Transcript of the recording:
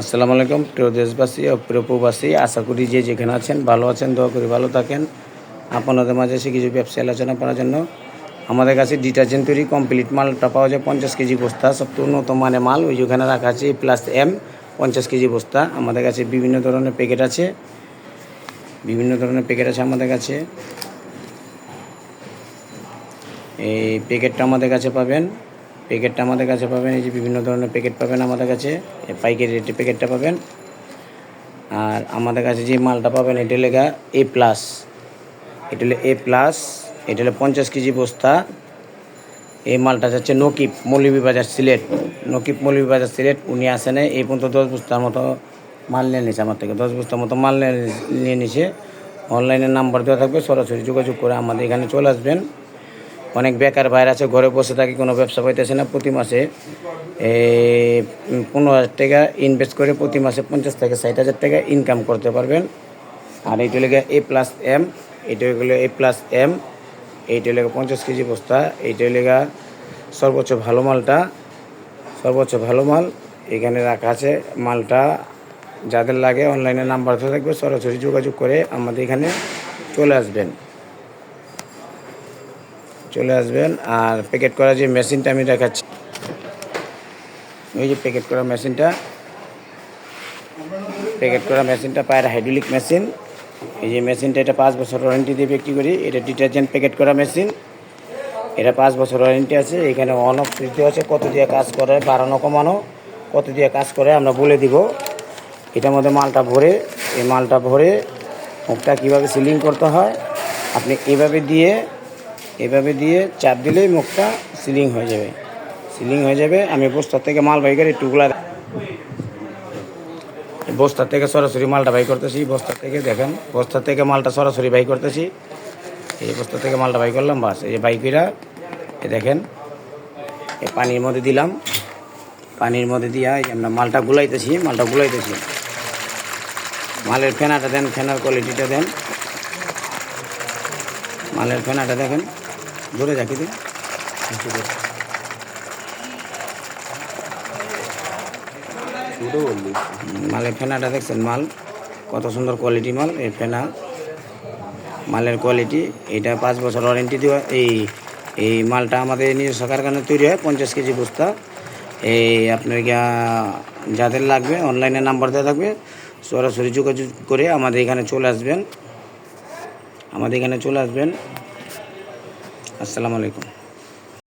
আসসালামু আলাইকুম, প্রিয় দেশবাসী ও প্রিয় প্রবাসী, আশা করি যে যেখানে আছেন ভালো আছেন, দোয়া করি ভালো থাকেন। আপনাদের মাঝে সে কিছু ব্যবসা আলোচনা করার জন্য আমাদের কাছে ডিটারজেন্ট তৈরি কমপ্লিট মালটা পাওয়া যায় পঞ্চাশ কেজি বস্তা, সবচেয়ে উন্নত মানের মাল, ওই যেখানে রাখা আছে প্লাস এম পঞ্চাশ কেজি বস্তা। আমাদের কাছে বিভিন্ন ধরনের প্যাকেট আছে, বিভিন্ন ধরনের প্যাকেট আছে আমাদের কাছে। এই প্যাকেটটা আমাদের কাছে পাবেন প্যাকেটটা আমাদের কাছে পাবেন, এই যে বিভিন্ন ধরনের প্যাকেট পাবেন আমাদের কাছে পাইকারি রেটে প্যাকেটটা পাবেন। আর আমাদের কাছে যে মালটা পাবেন, এটা লেখা এ প্লাস এটা হলো এ প্লাস এটা হলো পঞ্চাশ কেজি বস্তা। এই মালটা যাচ্ছে নকিব বাজার সিলেট। নকিব বাজার সিলেট, উনি আসেন, এই পর্যন্ত দশ বস্তার মতো মাল নিয়ে নিছে আমার থেকে। দশ বস্তার মতো মাল নিয়ে নিয়ে নিছে অনলাইনে নাম্বার দেওয়া থাকবে, সরাসরি যোগাযোগ করে আমাদের এখানে চলে আসবেন। অনেক বেকার বাইরে আছে, ঘরে বসে থাকে, কোনো ব্যবসা পাইতেছে না। প্রতি মাসে পনেরো হাজার টাকা ইনভেস্ট করে প্রতি মাসে পঞ্চাশ থেকে ষাট হাজার টাকা ইনকাম করতে পারবেন। আর এইটা লেগে এ প্লাস এম এইটা হলো এ প্লাস এম এইটা লেগে পঞ্চাশ কেজি বস্তা এইটা লেগা সর্বোচ্চ ভালো মালটা, সর্বোচ্চ ভালো মাল, এখানে রাখা আছে মালটা। যাদের লাগে অনলাইনে নাম্বার থাকবে, সরাসরি যোগাযোগ করে আমাদের এখানে চলে আসবেন। চলে আসবেন আর প্যাকেট করা যে মেশিনটা আমি দেখাচ্ছি। ওই যে প্যাকেট করা মেশিনটা। প্যাকেট করা মেশিনটা পায়ের হাইড্রোলিক মেশিন এই যে মেশিনটা, এটা পাঁচ বছর ওয়ারেন্টি দিয়ে বিক্রি করি। এটা ডিটারজেন্ট প্যাকেট করা মেশিন এটা পাঁচ বছর ওয়ারেন্টি আছে। এখানে অন অফ দেওয়া আছে। কত দিয়ে কাজ করে বাড়ানো কমানো কত দিয়ে কাজ করে, আমরা বলে দিব। এটার মধ্যে মালটা ভরে, এই মালটা ভরে মুখটা কীভাবে সিলিং করতে হয়, আপনি এভাবে দিয়ে এভাবে দিয়ে চাপ দিলেই মুখটা সিলিং হয়ে যাবে। সিলিং হয়ে যাবে, আমি বস্তার থেকে মাল বাই করে টুকলা বস্তার থেকে সরাসরি মালটা বাই করতেছি। বস্তার থেকে দেখেন, বস্তার থেকে মালটা সরাসরি বাই করতেছি। এই বস্তা থেকে মালটা বাই করলাম, বাস। এই বাইকিরা এ দেখেন এই পানির মধ্যে দিলাম। পানির মধ্যে দিয়া এই আমরা মালটা গুলাইতেছি মালটা গুলাইতেছি। মালের ফেনাটা দেন, ফেনার কোয়ালিটিটা দেন। মালের ফেনাটা দেখেন জোরে রাখি দিন মালের ফেনাটা দেখছেন? মাল কত সুন্দর কোয়ালিটি মাল এই ফেনা। মালের কোয়ালিটি এটা পাঁচ বছর ওয়ারেন্টি দেওয়া। এই এই মালটা আমাদের নিজস্ব কারখানায় তৈরি হয় পঞ্চাশ কেজি বস্তা। এই আপনার গিয়া যাদের লাগবে অনলাইনে নাম্বার দেওয়া থাকবে সরাসরি যোগাযোগ করে আমাদের এখানে চলে আসবেন। আমাদের এখানে চলে আসবেন। আসসালামু আলাইকুম।